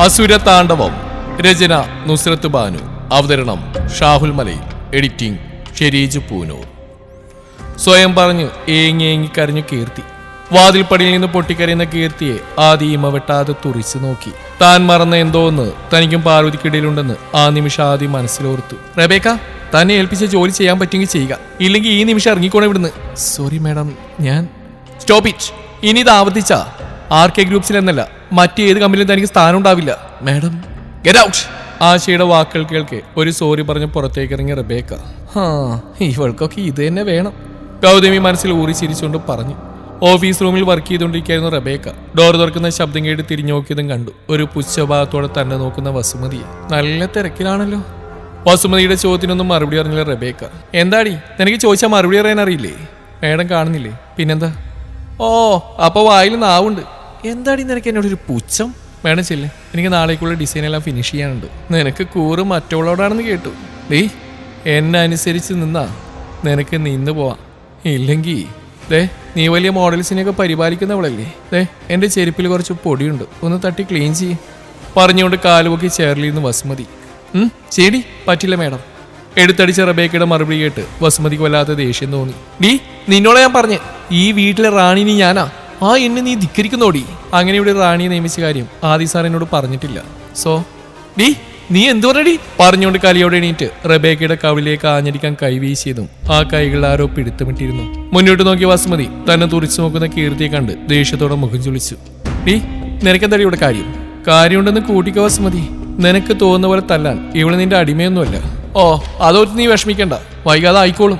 അസുര താണ്ഡവം രചന നുസ്രത്ത് ബാനു. അവതരണം ഷാഹുൽ മലയിൽ. എഡിറ്റിംഗ് ഷെരീജ് പൂനൂർ. സ്വയം പറഞ്ഞ് ഏങ്ങി ഏങ്ങി കരഞ്ഞു കീർത്തി. വാതിൽപ്പടിയിൽ നിന്ന് പൊട്ടിക്കരയുന്ന കീർത്തിയെ ആദ്യ ഇമ വെട്ടാതെ തുറിച്ചു നോക്കി. താൻ മറന്ന എന്തോന്ന് തനിക്കും പാർവതിക്കിടയിലുണ്ടെന്ന് ആ നിമിഷം ആദ്യം മനസ്സിലോർത്തു. റബേക്ക തന്നെ ഏൽപ്പിച്ച ജോലി ചെയ്യാൻ പറ്റുമെങ്കിൽ ചെയ്യുക. ഇല്ലെങ്കിൽ ഈ നിമിഷം ഇറങ്ങിക്കോണം ഇവിടുന്ന്. സോറി മാഡം ഞാൻ സ്റ്റോപ്പ് ഇറ്റ് ഇനി ഇത് ആവർത്തിച്ച? ആർ കെ ഗ്രൂപ്പ്സിൽ എന്നല്ല. മറ്റേത് കമ്പനിയിലും തനിക്ക് സ്ഥാനം ഉണ്ടാവില്ല. മാഡം. ഗെറ്റ് ഔട്ട് ആശയുടെ വാക്കുകൾ കേൾക്കെ. ഒരു സോറി പറഞ്ഞ് പുറത്തേക്ക് ഇറങ്ങി റബേക്ക. ഹാ ഇവൾക്കൊക്കെ ഇത് തന്നെ വേണം. ഗൗതമി മനസ്സിൽ ഊറി ചിരിച്ചുകൊണ്ട് പറഞ്ഞു. ഓഫീസ് റൂമിൽ വർക്ക് ചെയ്തുകൊണ്ടിരിക്കുകയായിരുന്നു റബേക്ക. ഡോർ തുറക്കുന്ന ശബ്ദം കേട്ട് തിരിഞ്ഞു നോക്കിയതും കണ്ടു. ഒരു പുച്ഛഭാഗത്തോടെ തന്നെ നോക്കുന്ന വസുമതിയെ. നല്ല തിരക്കിലാണല്ലോ. വസുമതിയുടെ ചോദ്യത്തിനൊന്നും മറുപടി അറിഞ്ഞില്ല റബേക്ക. എന്താടി? നിനക്ക് ചോദിച്ചാൽ മറുപടി അറിയാൻ അറിയില്ലേ? മേഡം കാണുന്നില്ലേ? പിന്നെന്താ? ഓ അപ്പോൾ വായിൽ നാവുണ്ട്. എന്താടി നിനക്ക് എന്നോടൊരു പുച്ഛം? മേഡം ചെല്ലേ. എനിക്ക് നാളേക്കുള്ള ഡിസൈൻ എല്ലാം ഫിനിഷ് ചെയ്യാനുണ്ട്. നിനക്ക് കൂറ് മറ്റുള്ളവരോടാണെന്ന് കേട്ടു. ഡേ എന്നെ അനുസരിച്ച് നിന്നാ നിനക്ക് നിന്ന് പോവാം. ഇല്ലെങ്കിൽ ദേ നീ വലിയ മോഡൽസിനെയൊക്കെ പരിപാലിക്കുന്നവളല്ലേ? ദേ എന്റെ ചെരുപ്പിൽ കുറച്ച് പൊടിയുണ്ട്. ഒന്ന് തട്ടി ക്ലീൻ ചെയ്യും. പറഞ്ഞുകൊണ്ട് കാലുപൊക്കി ചേർലിന്ന് വസുമതി. ചേടി പറ്റില്ല മേഡം. എടുത്തടിച്ച റബേക്കയുടെ മറുപടി കേട്ട് വസുമതിക്ക് വല്ലാത്ത ദേഷ്യം തോന്നി. ഡി നിന്നോട് ഞാൻ പറഞ്ഞ്. ഈ വീട്ടിലെ റാണിനി ഞാനാ. ആ എന്നെ നീ ധിക്കരിക്കുന്നോടി. അങ്ങനെ ഇവിടെ റാണിയെ നിയമിച്ച കാര്യം ആദി സാർ എന്നോട് പറഞ്ഞിട്ടില്ല. സോ ഡി നീ എന്തു പറഞ്ഞടി? പറഞ്ഞുകൊണ്ട് കലിയോടെ എണീറ്റ് റബേക്കയുടെ കവിളിലേക്ക് ആഞ്ഞടിക്കാൻ കൈവീശിയതും ആ കൈകൾ ആരോ പിടുത്തമിട്ടിരുന്നു. മുന്നോട്ട് നോക്കിയ വസുമതി തന്നെ തുറിച്ചു നോക്കുന്ന കീർത്തിയെ കണ്ട് ദേഷ്യത്തോടെ മുഖം ചുളിച്ചു. ഡീ നിനക്കെന്താടി ഇവിടെ കാര്യം? കാര്യമുണ്ടെന്ന് കൂട്ടിക്കോ വസുമതി. നിനക്ക് തോന്നുന്ന പോലെ തല്ലാൻ ഇവിടെ നിന്റെ അടിമയൊന്നുമല്ല. ഓ അതോർത്ത് നീ വിഷമിക്കണ്ട. വൈകാതെ ആയിക്കോളും.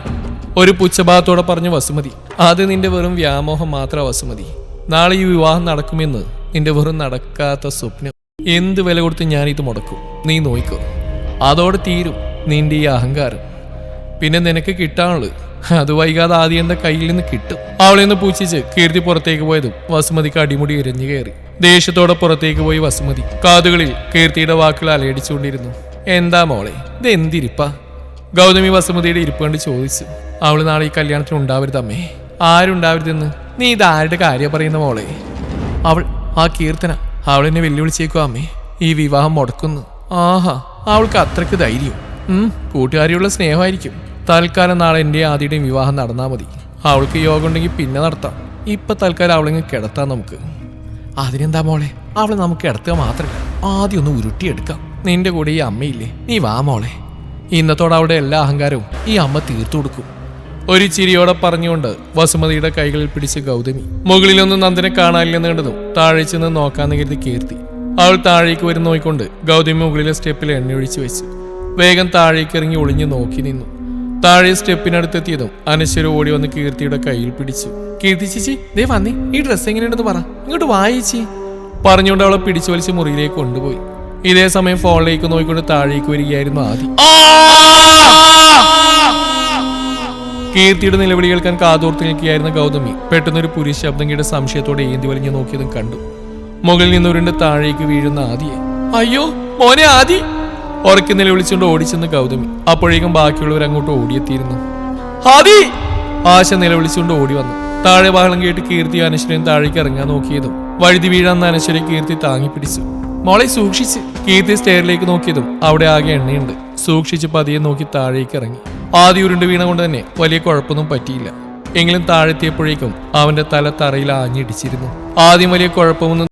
ഒരു പുച്ഛഭാഗത്തോടെ പറഞ്ഞു വസുമതി അത് നിന്റെ വെറും വ്യാമോഹം മാത്രം വസുമതി നാളെ ഈ വിവാഹം നടക്കുമെന്ന് നിന്റെ വെറും നടക്കാത്ത സ്വപ്നം. എന്ത് വില കൊടുത്ത് ഞാനിത് മുടക്കും? നീ നോയിക്കോ. അതോടെ തീരും നിന്റെ ഈ അഹങ്കാരം. പിന്നെ നിനക്ക് കിട്ടാനുള്ളത് അത് വൈകാതെ ആദ്യം എന്റെ കയ്യിൽ നിന്ന് കിട്ടും. അവളെ നിന്ന് പൂച്ചിച്ച് കീർത്തി പുറത്തേക്ക് പോയതും വസുമതിക്ക് അടിമുടി ഇരഞ്ഞു കയറി. ദേഷ്യത്തോടെ പുറത്തേക്ക് പോയി വസുമതി. കാതുകളിൽ കീർത്തിയുടെ വാക്കുകൾ അലയടിച്ചുകൊണ്ടിരുന്നു. എന്താ മോളെ ഇത് എന്തിരിപ്പാ ഗൗതമി വസുമതിയുടെ ഇരിപ്പ് കണ്ട് ചോദിച്ചു. അവൾ നാളെ ഈ കല്യാണത്തിന് ഉണ്ടാവരുത് അമ്മേ ആരുണ്ടാവരുതെന്ന്? നീ ഇത് ആരുടെ കാര്യം പറയുന്ന മോളെ? അവൾ ആ കീർത്തന അവളെന്നെ വെല്ലുവിളിച്ചേക്കോ അമ്മേ. ഈ വിവാഹം മുടക്കുന്നു. ആഹാ അവൾക്ക് അത്രയ്ക്ക് ധൈര്യം. കൂട്ടുകാരിയുള്ള സ്നേഹമായിരിക്കും. തൽക്കാലം നാളെ എന്റെ ആദ്യയുടെയും വിവാഹം നടന്നാൽ മതി. അവൾക്ക് യോഗം ഉണ്ടെങ്കിൽ പിന്നെ നടത്താം. ഇപ്പൊ തൽക്കാലം അവളിങ്ങ് കിടത്താം നമുക്ക്. അതിനെന്താ മോളെ? അവളെ നമുക്ക് കിടത്തുക മാത്രമല്ല ആദ്യം ഒന്ന് ഉരുട്ടിയെടുക്കാം. നിന്റെ കൂടെ ഈ അമ്മയില്ലേ? നീ വാ മോളെ. ഇന്നത്തോടെ അവളുടെ എല്ലാ അഹങ്കാരവും ഈ അമ്മ തീർത്തു കൊടുക്കും. ഒരു ചിരിയോടെ പറഞ്ഞുകൊണ്ട് വസുമതിയുടെ കൈകളിൽ പിടിച്ച് ഗൗതമി മുകളിലൊന്നും നന്ദനെ കാണാനില്ലെന്ന് കണ്ടതും താഴെ ചെന്ന് നോക്കാന്ന് കരുതി കീർത്തി. അവൾ താഴേക്ക് വരും നോക്കിക്കൊണ്ട് ഗൗതമി മുകളിലെ സ്റ്റെപ്പിൽ എണ്ണയൊഴിച്ചു വെച്ചു വേഗം താഴേക്ക് ഇറങ്ങി ഒളിഞ്ഞു നോക്കി നിന്നു. താഴെ സ്റ്റെപ്പിനടുത്തെത്തിയതും അനശ്വര ഓടി വന്ന് കീർത്തിയുടെ കയ്യിൽ പിടിച്ചു. കീർത്തി ചേച്ചി ദേ വന്നി. ഈ ഡ്രസ്സ് എങ്ങനെയുണ്ടെന്ന് പറ. ഇങ്ങോട്ട് വായിച്ചി പറഞ്ഞുകൊണ്ട് അവളെ പിടിച്ചു വലിച്ച് മുറിയിലേക്ക് കൊണ്ടുപോയി. ഇതേ സമയം ഫോണിലേക്ക് നോക്കിക്കൊണ്ട് താഴേക്ക് വരികയായിരുന്നു ആദി. കീർത്തിയുടെ നിലവിളി കേൾക്കാൻ കാതോർത്ത് നിൽക്കുകയായിരുന്ന ഗൗതമി പെട്ടെന്നൊരു പുരുഷ ശബ്ദം സംശയത്തോടെ ഏന്തി വലിഞ്ഞു നോക്കിയതും കണ്ടു. മുകളിൽ നിന്ന് ഉരുണ്ട് താഴേക്ക് വീഴുന്ന ആദിയെ. അയ്യോ മോനെ ആദി! ഉറക്കി നിലവിളിച്ചുകൊണ്ട് ഓടിച്ചെന്ന് ഗൗതമി. അപ്പോഴേക്കും ബാക്കിയുള്ളവർ അങ്ങോട്ട് ഓടിയെത്തിയിരുന്നു. ആദി! ആശ നിലവിളിച്ചുകൊണ്ട് ഓടി വന്നു. താഴെ ബഹളം കേട്ട് കീർത്തി അനശ്വരയും താഴേക്ക് ഇറങ്ങാൻ നോക്കിയതും വഴുതി വീഴാൻ അനശ്വരെ കീർത്തി താങ്ങി പിടിച്ചു മോളെ സൂക്ഷിച്ച്. കീർത്തി സ്റ്റെയറിലേക്ക് നോക്കിയതും അവിടെ ആകെ എണ്ണയുണ്ട്. സൂക്ഷിച്ച് പതിയെ നോക്കി താഴേക്ക് ഇറങ്ങി. ആദ്യ ഉരുണ്ട് വീണ കൊണ്ട് തന്നെ വലിയ കുഴപ്പമൊന്നും പറ്റിയില്ല. എങ്കിലും താഴെത്തിയപ്പോഴേക്കും അവന്റെ തല തറയിൽ ആഞ്ഞിടിച്ചിരുന്നു. ആദ്യം വലിയ കുഴപ്പമൊന്നും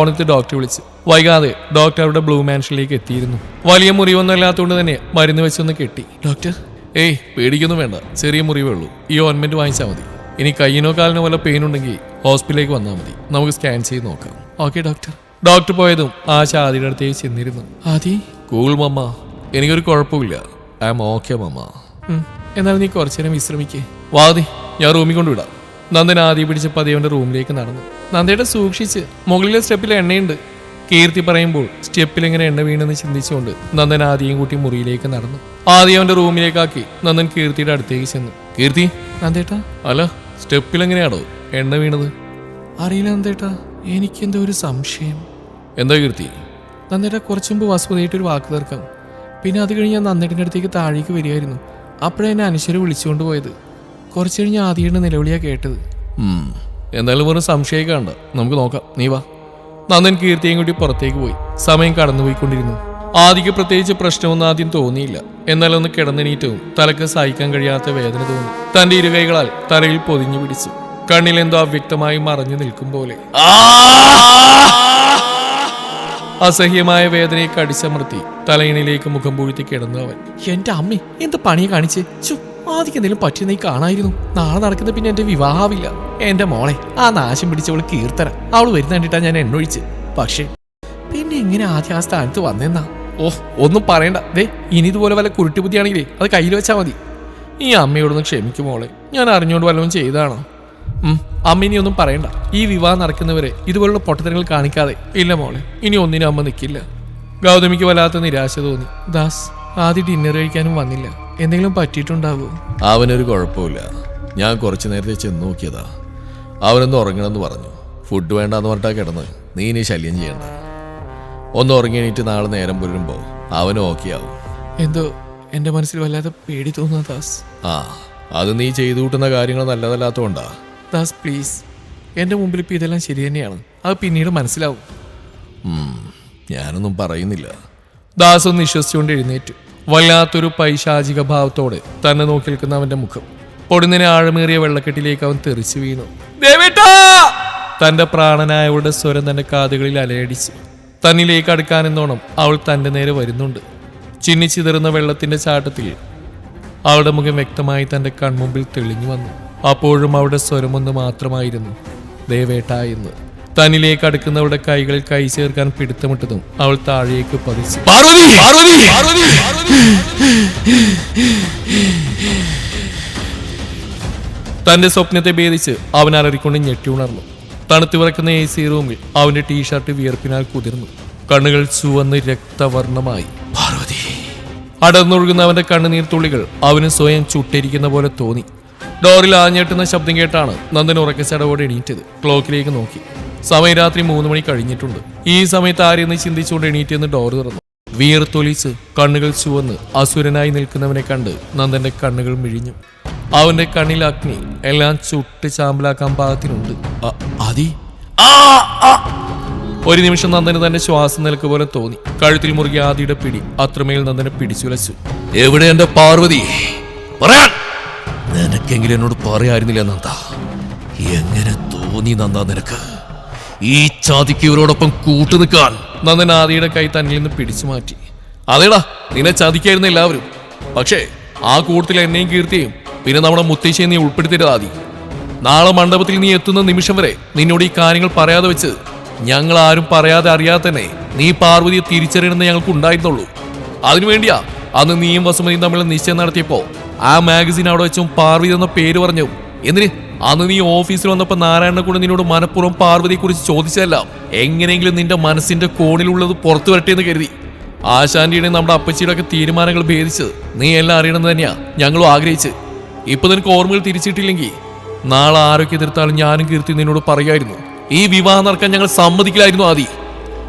ഫോണത്ത് ഡോക്ടറെ വിളിച്ച്. വൈകാതെ ഡോക്ടർ അവരുടെ ബ്ലൂ മാൻഷനിലേക്ക് എത്തിയിരുന്നു. വലിയ മുറിവൊന്നും ഇല്ലാത്തതുകൊണ്ട് തന്നെ മരുന്ന് വെച്ചൊന്ന് കെട്ടി. ഡോക്ടർ ഏയ് പേടിക്കൊന്നും വേണ്ട. ചെറിയ മുറിവേ ഉള്ളൂ. ഈ ഓൺമെന്റ് വാങ്ങിച്ചാൽ മതി. ഇനി കയ്യിനോ കാലിനോ വല്ല പെയിൻ ഉണ്ടെങ്കിൽ ഹോസ്പിറ്റലിലേക്ക് വന്നാൽ മതി. നമുക്ക് സ്കാൻ ചെയ്ത് നോക്കാം. ഓക്കെ ഡോക്ടർ ഡോക്ടർ പോയതും ആശ ആദിയുടെ അടുത്തേക്ക് ചെന്നിരുന്നു. ആദി? Cool mamma. എനിക്കൊരു കുഴപ്പമില്ല. ഐ ആം ഓക്കെ മമ്മ എന്നാൽ നീ കുറച്ചു നേരം വിശ്രമിക്കേ. വാതി ഞാൻ റൂമിൽ കൊണ്ടുവിടാം. നന്ദൻ ആദ്യം പിടിച്ച് പതിവന്റെ റൂമിലേക്ക് നടന്നു. നന്ദയുടെ സൂക്ഷിച്ച് മുകളിലെ സ്റ്റെപ്പിൽ എണ്ണയുണ്ട്. കീർത്തി പറയുമ്പോൾ സ്റ്റെപ്പിൽ എങ്ങനെ എണ്ണ വീണെന്ന് ചിന്തിച്ചുകൊണ്ട് നന്ദൻ ആദ്യം കൂട്ടി മുറിയിലേക്ക് നടന്നു. ആദ്യം അവന്റെ റൂമിലേക്കാക്കി നന്ദൻ കീർത്തിയുടെ അടുത്തേക്ക് ചെന്നു. കീർത്തി? നന്ദേട്ടാ? അല്ല സ്റ്റെപ്പിൽ എങ്ങനെയാണോ എണ്ണ വീണത്? അറിയില്ല നന്ദേട്ടാ എനിക്കെന്തോ ഒരു സംശയം. എന്താ കീർത്തി? നന്ദേട്ടാ കുറച്ചു മുമ്പ് വസുതായിട്ട് ഒരു വാക്ക് തീർക്കാം. പിന്നെ അത് കഴിഞ്ഞ് ഞാൻ നന്ദേട്ടിന്റെ അടുത്തേക്ക് താഴേക്ക് വരികയായിരുന്നു. അപ്പോഴെന്നെ അനശ്വര വിളിച്ചുകൊണ്ട് പോയത്. കുറച്ച് കഴിഞ്ഞ് ആദ്യമായിട്ട് നിലവിളിയാ കേട്ടത്. എന്തായാലും വെറും സംശയിക്കാണ്ട് കണ്ട നമുക്ക് നോക്കാം. നീ വാ. നന്ദൻ കീർത്തിയും കൂടി പുറത്തേക്ക് പോയി. സമയം കടന്നുപോയിക്കൊണ്ടിരുന്നു. ആദ്യക്ക് പ്രത്യേകിച്ച് പ്രശ്നമൊന്നും ആദ്യം തോന്നിയില്ല. എന്നാൽ ഒന്ന് കിടന്നെണീറ്റവും തലക്ക് സഹിക്കാൻ കഴിയാത്ത വേദന തോന്നി. തന്റെ ഇരുകൈകളാൽ തലയിൽ പൊതിഞ്ഞു പിടിച്ചു. കണ്ണിൽ എന്തോ അവ്യക്തമായി മറഞ്ഞു നിൽക്കും പോലെ. അസഹ്യമായ വേദനയെ കടിച്ചമർത്തി തലയിണിലേക്ക് മുഖം പൂഴ്ത്തി കിടന്നു അവൻ. എന്റെ അമ്മ എന്ത് പണിയെ കാണിച്ച്? ചു ആദ്യം എന്തെങ്കിലും നീ കാണായിരുന്നു. നാളെ നടക്കുന്ന പിന്നെ എന്റെ വിവാഹമില്ല എന്റെ മോളെ ആ നാശം പിടിച്ചവൾ കീർത്തന. അവൾ വരുന്ന കണ്ടിട്ടാ ഞാൻ എണ്ണൊഴിച്ച്. പക്ഷേ പിന്നെ എങ്ങനെ ആദ്യം ആ സ്ഥാനത്ത് വന്നെന്നാ? ഓ ഒന്നും പറയണ്ട. ദേ ഇനി ഇതുപോലെ വല്ല കുരുട്ടി ബുദ്ധിയാണെങ്കിലേ അത് കയ്യിൽ വെച്ചാൽ മതി. ഈ അമ്മയോടൊന്ന് ക്ഷമിക്കും മോളെ. ഞാൻ അറിഞ്ഞുകൊണ്ട് വല്ലതും ചെയ്താണോ അമ്മ ഇനി ഒന്നും പറയണ്ട. ഈ വിവാഹം നടക്കുന്നവരെ ഇതുപോലുള്ള പൊട്ടത്തരങ്ങൾ കാണിക്കാതെ. ഇല്ല മോളെ ഇനി ഒന്നിനും അമ്മ നിൽക്കില്ല ഗൗതമിക്ക് വല്ലാത്ത നിരാശ തോന്നി. ദാസ് ആദ്യം ഡിന്നർ കഴിക്കാനും വന്നില്ല. എന്തെങ്കിലും പറ്റിയിട്ടുണ്ടാവോ? അവനൊരു കുഴപ്പമില്ല. ഞാൻ കുറച്ചു നേരത്തെ ചെന്ന് നോക്കിയതാ. അവനൊന്ന് ഉറങ്ങണമെന്ന് പറഞ്ഞു. ഫുഡ് വേണ്ടാന്ന് പറഞ്ഞിട്ടാ കിടന്ന്. നീ ഇനി ശല്യം ചെയ്യണ്ട. ഒന്ന് ഉറങ്ങി എണീറ്റ് നാളെ നേരം പുലരുമ്പോൾ അവനും ഓക്കെ ആവും. എന്തോ എന്റെ മനസ്സിൽ വല്ലാതെ പേടി തോന്നുന്ന ദാസ്. ആ അത് നീ ചെയ്തു കൂട്ടുന്ന കാര്യങ്ങൾ നല്ലതല്ലാത്തതുകൊണ്ടാ ദാസ് പ്ലീസ് എന്റെ മുമ്പിൽ ഇപ്പൊ ഇതെല്ലാം ശരി തന്നെയാണ്. അത് പിന്നീട് മനസ്സിലാവും. ഞാനൊന്നും പറയുന്നില്ല. ദാസ് ഒന്ന് വിശ്വസിച്ചുകൊണ്ട് എഴുന്നേറ്റു. വല്ലാത്തൊരു പൈശാചിക ഭാവത്തോടെ തന്നെ നോക്കി നിൽക്കുന്ന അവന്റെ മുഖം. പൊടുന്നിനെ ആഴമേറിയ വെള്ളക്കെട്ടിലേക്ക് അവൻ തെറിച്ചു വീണു. തന്റെ പ്രാണനായവളുടെ സ്വരം തന്റെ കാതുകളിൽ അലയടിച്ചു. തന്നിലേക്ക് അടുക്കാനെന്നോണം അവൾ തന്റെ നേരെ വരുന്നുണ്ട്. ചിന്നിച്ചിതറുന്ന വെള്ളത്തിന്റെ ചാട്ടത്തിൽ അവളുടെ മുഖം വ്യക്തമായി തന്റെ കൺമുമ്പിൽ തെളിഞ്ഞു വന്നു. അപ്പോഴും അവളുടെ സ്വരമൊന്ന് മാത്രമായിരുന്നു ദേവേട്ട എന്ന്. തന്നിലേക്ക് അടുക്കുന്നവളുടെ കൈകളിൽ കൈ ചേർക്കാൻ പിടുത്തമിട്ടതും അവൾ താഴേക്ക് പതിച്ചു. തന്റെ സ്വപ്നത്തെ ഭേദിച്ച് അവൻ അലറിക്കൊണ്ട് ഞെട്ടി ഉണർന്നു. തണുത്തു വിറക്കുന്ന എ സി റൂമിൽ അവന്റെ ടീഷർട്ട് വിയർപ്പിനാൽ കുതിർന്നു. കണ്ണുകൾ ചുവന്ന് രക്തവർണമായി പാർവതി! അടർന്നൊഴുകുന്ന അവന്റെ കണ്ണുനീർ തുള്ളികൾ അവന് സ്വയം ചുട്ടിരിക്കുന്ന പോലെ തോന്നി. ഡോറിൽ ആഞ്ഞെട്ടുന്ന ശബ്ദം കേട്ടാണ് നന്ദൻ ഉറക്കച്ചടവോടെ എണീറ്റത്. ക്ലോക്കിലേക്ക് നോക്കി. സമയം രാത്രി മൂന്ന് മണി കഴിഞ്ഞിട്ടുണ്ട്. ഈ സമയത്ത് ആരെന്ന് ചിന്തിച്ചുകൊണ്ട് എണീറ്റെന്ന് ഡോർ തുറന്നു. വീർത്തൊലിച്ച് കണ്ണുകൾ ചുവന്ന് അസുരനായി നിൽക്കുന്നവനെ കണ്ട് നന്ദന്റെ കണ്ണുകൾ മിഴിഞ്ഞു. അവന്റെ കണ്ണിൽ അഗ്നി എല്ലാം ചുട്ട് ചാമ്പലാക്കാൻ പാകത്തിനുണ്ട്. അതി? ഒരു നിമിഷം നന്ദന് തന്റെ ശ്വാസം നിലയ്ക്ക് പോലെ തോന്നി. കഴുത്തിൽ മുറുകി ആദിയുടെ പിടി അത്രമേൽ നന്ദനെ പിടിച്ചുലച്ചു. എവിടെ എന്റെ പാർവതി? നിനക്കെങ്കിലും എന്നോട് പറയായിരുന്നില്ല നന്ദ. എങ്ങനെ തോന്നി നന്ദ നിനക്ക്? ഈ ചാതിക്ക് ഇവരോടൊപ്പം കൂട്ടു നിൽക്കാൻ നന്ദൻ ആദിയുടെ കൈ തന്നിൽ നിന്ന് പിടിച്ചു മാറ്റി. അതേടാ നിന്നെ ചതിക്കായിരുന്നു എല്ലാവരും. പക്ഷേ ആ കൂട്ടത്തിൽ എന്നെയും കീർത്തിയും പിന്നെ നമ്മുടെ മുത്തശ്ശിയെ നീ ഉൾപ്പെടുത്തിയിട്ട് ആദി. നാളെ മണ്ഡപത്തിൽ നീ എത്തുന്ന നിമിഷം വരെ നിന്നോട് ഈ കാര്യങ്ങൾ പറയാതെ വെച്ച് ഞങ്ങൾ ആരും പറയാതെ അറിയാതെ തന്നെ നീ പാർവതിയെ തിരിച്ചറിയണമെന്ന് ഞങ്ങൾക്ക് ഉണ്ടായിരുന്നുള്ളൂ. അതിനുവേണ്ടിയാ അന്ന് നീയും വസുമതിയും തമ്മിൽ നിശ്ചയം നടത്തിയപ്പോ ആ മാഗസിൻ അവിടെ വെച്ചും പാർവതി എന്ന പേര് പറഞ്ഞു. എന്തിന്? അന്ന് നീ ഓഫീസിൽ വന്നപ്പോ നാരായണനെ കൂടെ നിന്നോട് മനഃപൂർവം പാർവതിയെ കുറിച്ച് ചോദിച്ചതല്ല. എങ്ങനെയെങ്കിലും നിന്റെ മനസ്സിന്റെ കോണിലുള്ളത് പുറത്തു വരട്ടെ എന്ന് കരുതി. ആശാന്റിയുടെയും നമ്മുടെ അപ്പച്ചിയുടെ ഒക്കെ തീരുമാനങ്ങൾ ഭേദിച്ചത്. നീ എല്ലാം അറിയണമെന്ന് തന്നെയാ. ഞങ്ങളും ആഗ്രഹിച്ച് ഇപ്പൊ നിനക്ക് ഓർമ്മകൾ തിരിച്ചിട്ടില്ലെങ്കിൽ നാളെ ആരൊക്കെ എതിർത്താലും ഞാനും കീർത്തി നിന്നോട് പറയായിരുന്നു. ഈ വിവാഹം നടക്കാൻ ഞങ്ങൾ സമ്മതിക്കില്ലായിരുന്നു ആദി.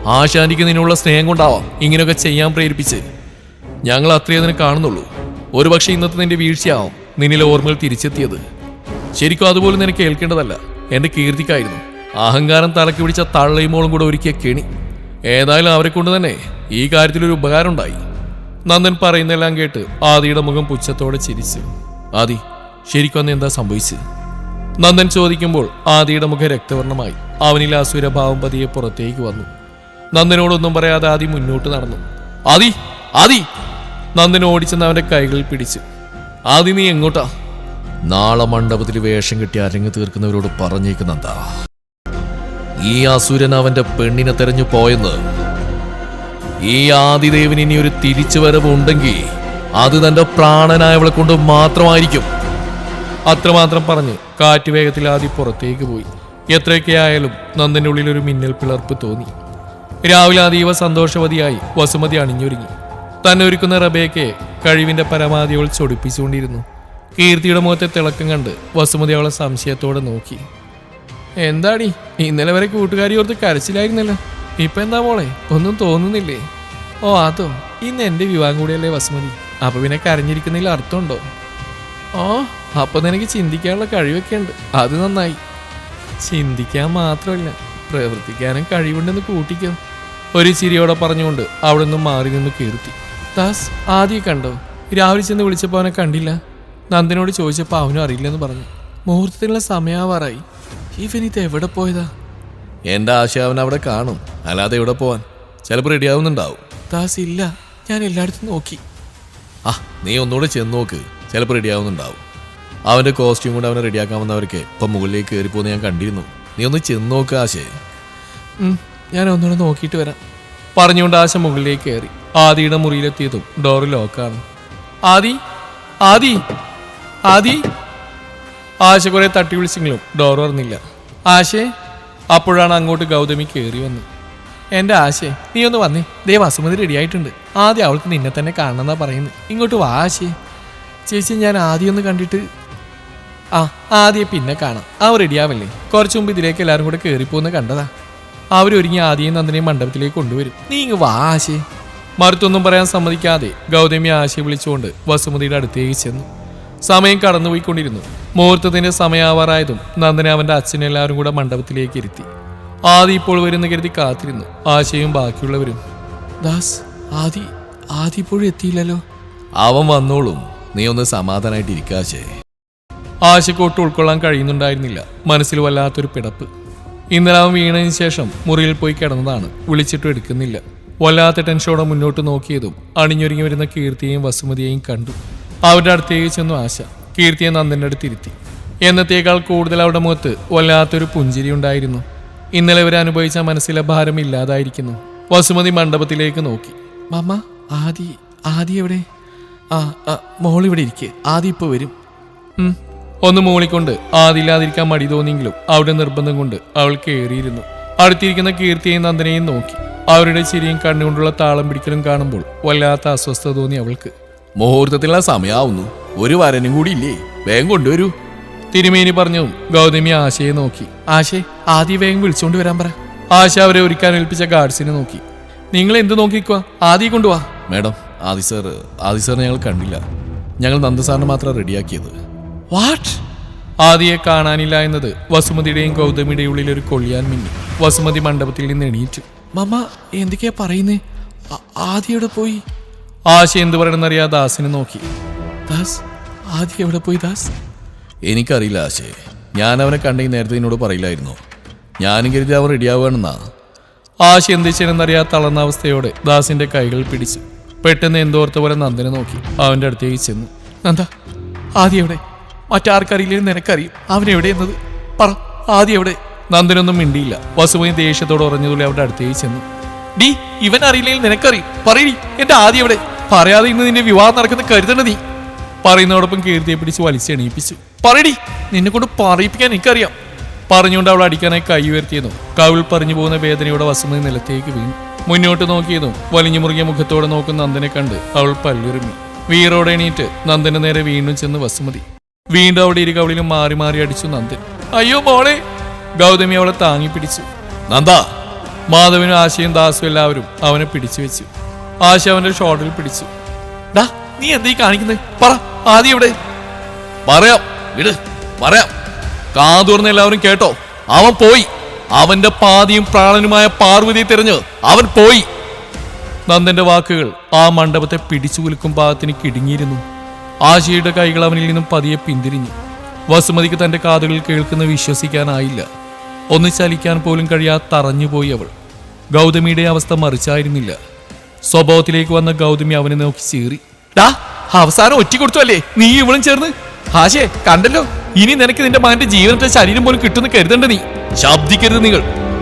ആശാന്റിക്ക് നിന്നുള്ള സ്നേഹം കൊണ്ടാവാം ഇങ്ങനെയൊക്കെ ചെയ്യാൻ പ്രേരിപ്പിച്ച്. ഞങ്ങൾ അത്രയേ അതിനെ കാണുന്നുള്ളൂ. ഒരുപക്ഷെ ഇന്നത്തെ നിന്റെ വീഴ്ചയാവും. നിന്നിലെ ഓർമ്മകൾ തിരിച്ചെത്തിയത്. ശരിക്കും അതുപോലെ നിനക്ക് കേൾക്കേണ്ടതല്ല. എന്റെ കീർത്തിക്കായിരുന്നു. അഹങ്കാരം തലക്ക് പിടിച്ച തള്ളയുമോളും കൂടെ ഒരുക്കിയ കെണി. ഏതായാലും അവരെ കൊണ്ട് തന്നെ ഈ കാര്യത്തിൽ ഒരു ഉപകാരം ഉണ്ടായി. നന്ദൻ പറയുന്നെല്ലാം കേട്ട് ആദിയുടെ മുഖം പുച്ഛത്തോടെ ചിരിച്ചു. ആദി ശരിക്കും അന്ന് എന്താ സംഭവിച്ചത്? നന്ദൻ ചോദിക്കുമ്പോൾ ആദിയുടെ മുഖം രക്തവർണമായി അവനിൽ അസുരഭാവം പതിയെ പുറത്തേക്ക് വന്നു. നന്ദനോടൊന്നും പറയാതെ ആദി മുന്നോട്ട് നടന്നു. ആദി ആദി! നന്ദൻ ഓടിച്ചെന്ന് അവന്റെ കൈകളിൽ പിടിച്ചു. ആദി നീ എങ്ങോട്ടാ? നാളെ മണ്ഡപത്തിൽ വേഷം കെട്ടി അരങ്ങ് തീർക്കുന്നവരോട് പറഞ്ഞേക്കുന്നെന്താ ഈ അസുരൻ അവന്റെ പെണ്ണിനെ തെരഞ്ഞു പോയെന്ന്. ഈ ആദിദേവന് ഇനി ഒരു തിരിച്ചുവരവ് ഉണ്ടെങ്കിൽ അത് തന്റെ പ്രാണനായവളെ കൊണ്ട് മാത്രമായിരിക്കും. അത്രമാത്രം പറഞ്ഞ് കാറ്റ് വേഗത്തിൽ ആദി പുറത്തേക്ക് പോയി. എത്രയൊക്കെ ആയാലും നന്ദന്റെ ഉള്ളിൽ ഒരു മിന്നൽ പിളർപ്പ് തോന്നി. രാവിലെ അതീവ സന്തോഷവതിയായി വസുമതി അണിഞ്ഞൊരുങ്ങി. തന്നെ ഒരുക്കുന്ന റബേക്കയെ കഴിവിന്റെ പരമാവധി അവൾ ചൊടിപ്പിച്ചുകൊണ്ടിരുന്നു. കീർത്തിയുടെ മുഖത്തെ തിളക്കം കണ്ട് വസുമതി അവളെ സംശയത്തോടെ നോക്കി. എന്താടി ഇന്നലെ വരെ കൂട്ടുകാരി ഓർത്ത് കരച്ചിലായിരുന്നല്ലോ. ഇപ്പൊ എന്താ മോളെ? ഒന്നും തോന്നുന്നില്ലേ? ഓ അതോ. ഇന്ന് എന്റെ വിവാഹം കൂടിയല്ലേ വസുമതി. അപ്പൊ പിന്നെ കരഞ്ഞിരിക്കുന്നതിൽ അർത്ഥമുണ്ടോ? ഓ അപ്പൊ നിനക്ക് ചിന്തിക്കാനുള്ള കഴിവൊക്കെ ഉണ്ട്. അത് നന്നായി. ചിന്തിക്കാൻ മാത്രമല്ല പ്രവർത്തിക്കാനും കഴിവുണ്ടെന്ന് കൂട്ടിക്കോ. ഒരു ചിരിയോടെ പറഞ്ഞുകൊണ്ട് അവിടെ നിന്നും മാറി നിന്ന് കീർത്തി. ദാസ് ആദ്യം കണ്ടോ? രാവിലെ ചെന്ന് വിളിച്ചപ്പോൾ അവനെ കണ്ടില്ല. നന്ദനോട് ചോദിച്ചപ്പോൾ അവനും അറിയില്ലെന്ന് പറഞ്ഞു. മുഹൂർത്തത്തിനുള്ള സമയാവാറായി. ഇവൻ ഇത് എവിടെ പോയതാ? എന്റെ ആശ അവൻ അവിടെ കാണും. അല്ലാതെ എവിടെ പോവാൻ? ചിലപ്പോൾ റെഡിയാവുന്നുണ്ടാവും ദാസ് ഇല്ല. ഞാൻ എല്ലായിടത്തും നോക്കി. ആ നീ ഒന്നുകൂടെ ചെന്ന് നോക്ക്. ചിലപ്പോൾ റെഡിയാവുന്നുണ്ടാവും അവന്റെ കോസ്റ്റ്യൂം കൊണ്ട് അവനെ റെഡിയാക്കാൻ വന്നവർക്ക് ഇപ്പം മുകളിലേക്ക് കയറിപ്പോന്ന് ഞാൻ കണ്ടിരുന്നു. നീ ഒന്ന് ചെന്ന് നോക്ക് ആശേ. ഞാൻ ഒന്നുകൂടെ നോക്കിയിട്ട് വരാം. പറഞ്ഞുകൊണ്ട് ആശ മുകളിലേക്ക് കയറി. ആദിയുടെ മുറിയിലെത്തിയതും ഡോറ് ലോക്കാണ് ആദി? ആദി? ആദി ആശ കുറെ തട്ടി വിളിച്ചെങ്കിലും ഡോർ തുറന്നില്ല. ആശേ അപ്പോഴാണ് അങ്ങോട്ട് ഗൗതമി കയറി വന്നു എന്റെ ആശേ നീ ഒന്ന് വന്നേ. ദേ വസുമതി റെഡിയായിട്ടുണ്ട് ആദ്യം അവൾക്ക് നിന്നെ തന്നെ കാണണമെന്നാ പറയുന്നത്. ഇങ്ങോട്ട് വാ ആശേ. ചേച്ചി ഞാൻ ആദ്യം ഒന്ന് കണ്ടിട്ട് ആ ആദ്യം പിന്നെ കാണാം. അവർ റെഡിയാവല്ലേ കുറച്ചു മുമ്പ് ഇതിലേക്ക് എല്ലാവരും കൂടെ കയറിപ്പോന്ന് കണ്ടതാ. അവരൊരുങ്ങി ആദ്യം നന്ദനെയും മണ്ഡപത്തിലേക്ക് കൊണ്ടുവരും. നീ ഇങ്ങ് വാ ആശേ. മറുത്തൊന്നും പറയാൻ സമ്മതിക്കാതെ ഗൗതമി ആശയെ വിളിച്ചുകൊണ്ട് വസുമതിയുടെ അടുത്തേക്ക് ചെന്നു. സമയം കടന്നുപോയിക്കൊണ്ടിരുന്നു. മുഹൂർത്തത്തിന്റെ സമയാവാറായതും നന്ദന അവന്റെ അച്ഛനെല്ലാവരും കൂടെ മണ്ഡപത്തിലേക്ക് ഇരുത്തി. ആദി ഇപ്പോൾ വരുന്ന കരുതി കാത്തിരുന്നു. ആശയും ബാക്കിയുള്ളവരും ദാസ് ആദി ആദി ഇപ്പോഴും എത്തിയില്ലല്ലോ? അവൻ വന്നോളും. നീ ഒന്ന് സമാധാനമായിട്ട് ഇരിക്കാശേ ആശയ്ക്കൊട്ട് ഉൾക്കൊള്ളാൻ കഴിയുന്നുണ്ടായിരുന്നില്ല. മനസ്സിൽ വല്ലാത്തൊരു പിടപ്പ്. ഇന്നലെ അവൻ വീണതിന് ശേഷം മുറിയിൽ പോയി കിടന്നതാണ്. വിളിച്ചിട്ടും എടുക്കുന്നില്ല. വല്ലാത്ത ടെൻഷനോടെ മുന്നോട്ട് നോക്കിയതും അണിഞ്ഞൊരുങ്ങി വരുന്ന കീർത്തിയെയും വസുമതിയെയും കണ്ടു. അവരുടെ അടുത്തേക്ക് ചെന്നു ആശ. കീർത്തിയെ നന്ദന്റെ അടുത്ത് ഇരുത്തി. എന്നത്തേക്കാൾ കൂടുതൽ അവരുടെ മുഖത്ത് വല്ലാത്തൊരു പുഞ്ചിരി ഉണ്ടായിരുന്നു. ഇന്നലെ ഇവർ അനുഭവിച്ച മനസ്സിലെ ഭാരം ഇല്ലാതായിരിക്കുന്നു. വസുമതി മണ്ഡപത്തിലേക്ക് നോക്കി. മമ്മ ആദി ആദി എവിടെ? ആ മോളിവിടെ ഇരിക്കെ. ആദി ഇപ്പൊ വരും. ഒന്ന് മൂളിക്കൊണ്ട് ആദില്ലാതിരിക്കാൻ മടി തോന്നിയെങ്കിലും അവിടെ നിർബന്ധം കൊണ്ട് അവൾ കയറിയിരുന്നു അടുത്തിരിക്കുന്ന കീർത്തിയെയും നന്ദനെയും നോക്കി. അവരുടെ ചിരിയും കണ്ണുകൊണ്ടുള്ള താളം പിടിക്കലും കാണുമ്പോൾ വല്ലാത്ത അസ്വസ്ഥത തോന്നി അവൾക്ക്. മുഹൂർത്തത്തിനുള്ള സമയാവുന്നു. ഒരു വരനും കൂടി ഇല്ലേ വേഗം കൊണ്ടുവരൂ. തിരുമേനി പറഞ്ഞു ഗൗതമി ആശയെ നോക്കി. ആശേ ആദ്യ വേഗം വിളിച്ചോണ്ട് വരാൻ പറ. ആശ അവരെ ഒരുക്കാൻ ഏൽപ്പിച്ച ഗാർഡ്സിനെ നോക്കി. നിങ്ങൾ എന്ത് നോക്കിക്കുക ആദ്യം കൊണ്ടുവാ മേഡം ആദി സാർ ആദി സാറിനെ ഞങ്ങൾ കണ്ടില്ല. ഞങ്ങൾ നന്ദ സാറിനെ മാത്രം റെഡിയാക്കിയത്. വാട്ട് ആദിയെ കാണാനില്ല എന്നത് വസുമതിയുടെയും ഗൗതമിയുടെയും ഉള്ളിൽ ഒരു കൊള്ളിയാൻ മിന്നി. വസുമതി മണ്ഡപത്തിൽ നിന്ന് എണീറ്റു. മമ്മ എന്തൊക്കെയാ പറയുന്നേ? ആദിയുടെ പോയി? ആശ എന്ത് പറയണമെന്നറിയാ ദാസിനെ നോക്കി. ദാസ് ആദ്യം എവിടെ പോയി ദാസ്? എനിക്കറിയില്ല ആശേ. ഞാൻ അവനെ കണ്ടെങ്കിൽ നേരത്തെ എന്നോട് പറയില്ലായിരുന്നു. ഞാനും കരുതി അവൻ റെഡിയാവുകയാണെന്നാ ആശ എന്ത് ചെയ്യണമെന്നറിയാ തളർന്ന അവസ്ഥയോടെ ദാസിന്റെ കൈകൾ പിടിച്ചു പെട്ടെന്ന് എന്തോർത്ത പോലെ നന്ദനെ നോക്കി. അവന്റെ അടുത്തേക്ക് ചെന്നു. നന്ദ ആദ്യം എവിടെ? മറ്റാർക്കറിയില്ലെന്ന് നിനക്കറിയും. അവൻ എവിടെ എന്നത്? പറ ആദ്യം എവിടെ? നന്ദനൊന്നും മിണ്ടിയില്ല. വസുവിന് ദേഷ്യത്തോട് ഉറഞ്ഞതുപോലെ അവരുടെ അടുത്തേക്ക് ചെന്നു. ഡി ഇവൻ അറിയില്ലെങ്കിൽ നിനക്കറിയും പറയടി എന്റെ ആദ്യം എവിടെ? പറയാതെ ഇന്ന് നിന്റെ വിവാഹം നടക്കുന്ന കരുതണ്ട നീ. പറയുന്നതോടൊപ്പം കീർത്തിയെ പിടിച്ച് വലിച്ചെണീപ്പിച്ചു പറയടി നിന്നെ കൊണ്ട് പറയിപ്പിക്കാൻ എനിക്കറിയാം. പറഞ്ഞുകൊണ്ട് അവൾ അടിക്കാനായി കൈ ഉയർത്തിയതും കവിൾ പറഞ്ഞു പോകുന്ന വേദനയുടെ വസുമതി നിലത്തേക്ക് വീണു. മുന്നോട്ട് നോക്കിയതും വലിഞ്ഞു മുറുകിയ മുഖത്തോടെ നോക്കുന്ന നന്ദനെ കണ്ട് അവൾ പല്ലുരുമി. വീറോടെ എണീറ്റ് നന്ദന് നേരെ വീണ്ടും ചെന്ന് വസുമതി. വീണ്ടും അവിടെ ഇരു കവിളിലും മാറി മാറി അടിച്ചു നന്ദൻ. അയ്യോ മോളെ ഗൗതമി അവളെ താങ്ങി പിടിച്ചു. നന്ദ മാധവനും ആശയും ദാസും എല്ലാവരും അവനെ പിടിച്ചു വെച്ചു. ആശ അവന്റെ ഷോട്ടിൽ പിടിച്ചു. ഡാ നീ എന്തീ കാണിക്കുന്നത് പറ ആദ്യം ഇവിടെ. പറയാം വിട് പറയാം. കാതൂർന്ന് എല്ലാവരും കേട്ടോ. അവൻ പോയി. അവന്റെ പാതിയും പ്രാണനുമായ പാർവതി തിരഞ്ഞ് അവൻ പോയി. നന്ദന്റെ വാക്കുകൾ ആ മണ്ഡപത്തെ പിടിച്ചു കുലുക്കും പാകത്തിന് കിടുങ്ങിയിരുന്നു. ആശയുടെ കൈകൾ അവനിൽ നിന്നും പതിയെ പിന്തിരിഞ്ഞു. വസുമതിക്ക് തന്റെ കാതുകളിൽ കേൾക്കുന്ന വിശ്വസിക്കാനായില്ല. ഒന്ന് ചലിക്കാൻ പോലും കഴിയാതെ തറഞ്ഞുപോയി അവൾ. ഗൗതമിയുടെ അവസ്ഥ മറിച്ചായിരുന്നില്ല. സ്വഭാവത്തിലേക്ക് വന്ന ഗൗതമി അവനെ നോക്കി ചീറി. ഡാ അവസാനം ഒറ്റ കൊടുത്തു അല്ലേ നീ ഇവളും ചേർന്ന്? ആശേ കണ്ടല്ലോ? ഇനി നിനക്ക് നിന്റെ മകന്റെ ജീവനത്തെ ശരീരം പോലും കിട്ടുന്ന കരുതണ്ട നീ. ശബ്ദിക്കരുത് നിങ്ങൾ.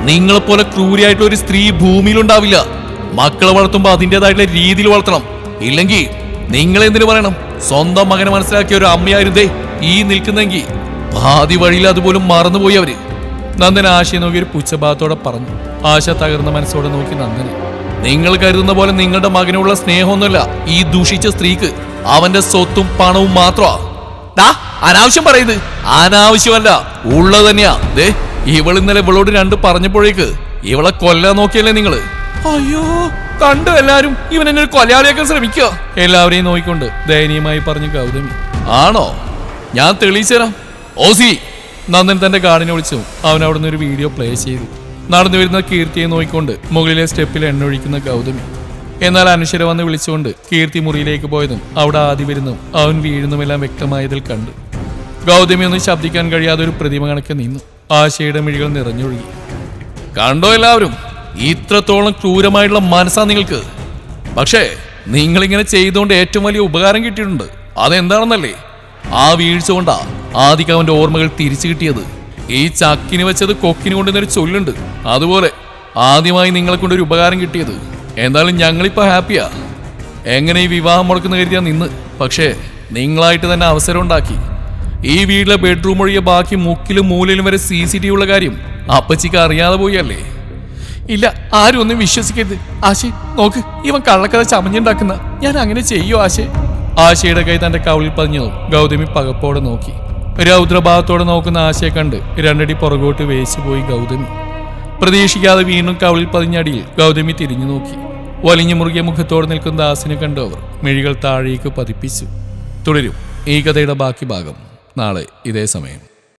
നിങ്ങളെപ്പോലെ ക്രൂരിയായിട്ടുള്ള ഒരു സ്ത്രീ ഭൂമിയിൽ ഉണ്ടാവില്ല മക്കളെ വളർത്തുമ്പോൾ അതിന്റെതായിട്ടുള്ള രീതിയിൽ വളർത്തണം. ഇല്ലെങ്കിൽ നിങ്ങൾ എന്തിനു പറയണം? സ്വന്തം മകനെ മനസ്സിലാക്കിയ ഒരു അമ്മയായിരുന്നേ ഈ നിൽക്കുന്നെങ്കിൽ പാതി വഴിയിൽ അതുപോലും മറന്നുപോയി അവർ. നന്ദൻ ആശയെ നോക്കി ഒരു പുച്ഛഭാവത്തോടെ പറഞ്ഞു ആശ തകർന്ന മനസ്സോടെ നോക്കി നന്ദനെ. നിങ്ങൾ കരുതുന്ന പോലെ നിങ്ങളുടെ മകനുള്ള സ്നേഹമൊന്നുമില്ല. ഈ ദൂഷിച്ച സ്ത്രീക്ക് അവന്റെ സ്വത്തും പണവും മാത്രമാ. അനാവശ്യം പറയുന്നത്. അനാവശ്യമല്ല ഉള്ളത് തന്നെയാ. ദേ ഇവൾ ഇന്നലെ ഇവളോട് രണ്ട് പറഞ്ഞപ്പോഴേക്ക് ഇവളെ കൊല്ലാൻ നോക്കിയല്ലേ നിങ്ങൾ? അയ്യോ കണ്ടു എല്ലാരും? ഇവൻ എന്നെ ഒരു കൊലയാളിയാക്കാൻ ശ്രമിക്കുക. എല്ലാവരെയും നോക്കിക്കൊണ്ട് ദയനീയമായി പറഞ്ഞു ഗൗതമി. ആണോ? ഞാൻ തെളിയിച്ചു തരാം ഓസി നന്ദൻ തന്റെ ഗാർഡിനെ വിളിച്ചു. അവൻ അവിടുന്ന് ഒരു വീഡിയോ പ്ലേ ചെയ്തു. നടന്നു വരുന്ന കീർത്തിയെ നോക്കിക്കൊണ്ട് മുകളിലെ സ്റ്റെപ്പിൽ എണ്ണൊഴിക്കുന്ന ഗൗതമി. എന്നാൽ അനശ്വര വന്ന് വിളിച്ചുകൊണ്ട് കീർത്തി മുറിയിലേക്ക് പോയതും അവിടെ ആദ്യ വരുന്നതും അവൻ വീഴുന്നുമെല്ലാം വ്യക്തമായതിൽ കണ്ടു. ഗൗതമി ഒന്നും ശബ്ദിക്കാൻ കഴിയാതെ ഒരു പ്രതിമ കണക്കെ നിന്നു. ആശയുടെ മിഴികൾ നിറഞ്ഞൊഴുകി. കണ്ടോ എല്ലാവരും? ഇത്രത്തോളം ക്രൂരമായിട്ടുള്ള മനസ്സാ നിങ്ങൾക്ക്. പക്ഷേ നിങ്ങളിങ്ങനെ ചെയ്തുകൊണ്ട് ഏറ്റവും വലിയ ഉപകാരം കിട്ടിയിട്ടുണ്ട്. അതെന്താണെന്നല്ലേ? ആ വീഴ്ച കൊണ്ടാ ആദിക്ക് അവന്റെ ഓർമ്മകൾ തിരിച്ചു കിട്ടിയത്. ഈ ചക്കിന് വെച്ചത് കൊക്കിന് കൊണ്ടുവന്നൊരു ചൊല്ലുണ്ട്. അതുപോലെ ആദ്യമായി നിങ്ങളെ കൊണ്ടൊരു ഉപകാരം കിട്ടിയത്. എന്തായാലും ഞങ്ങളിപ്പോ ഹാപ്പിയാ. എങ്ങനെ ഈ വിവാഹം മുടക്കുന്ന കരുതിയാ നിന്ന്. പക്ഷേ നിങ്ങളായിട്ട് തന്നെ അവസരം ഉണ്ടാക്കി. ഈ വീട്ടിലെ ബെഡ്റൂം ഒഴികെ ബാക്കി മുക്കിലും മൂലയിലും വരെ സി സി ടി ഉള്ള കാര്യം അപ്പച്ചിക്ക് അറിയാതെ പോയല്ലേ? ഇല്ല ആരും ഒന്നും വിശ്വസിക്കരുത്. ആശി നോക്ക് ഇവൻ കള്ളക്കഥ ചമഞ്ഞുണ്ടാക്കുന്ന. ഞാൻ അങ്ങനെ ചെയ്യോ ആശേ? ആശയുടെ കൈ തന്റെ കവിളിൽ പതിഞ്ഞതും ഗൗതമി പകപ്പോടെ നോക്കി. രൗദ്രഭാവത്തോടെ നോക്കുന്ന ആശയെ കണ്ട് രണ്ടടി പുറകോട്ട് വേച്ചു പോയി ഗൗതമി. പ്രതീക്ഷിക്കാതെ വീണ്ടും കവളിൽ പതിഞ്ഞടിയിൽ ഗൗതമി തിരിഞ്ഞു നോക്കി. വലിഞ്ഞു മുറുകിയ മുഖത്തോടെ നിൽക്കുന്ന ദാസിനെ കണ്ടവർ മിഴികൾ താഴേക്ക് പതിപ്പിച്ചു. തുടരും ഈ കഥയുടെ ബാക്കി ഭാഗം. നാളെ ഇതേ സമയം.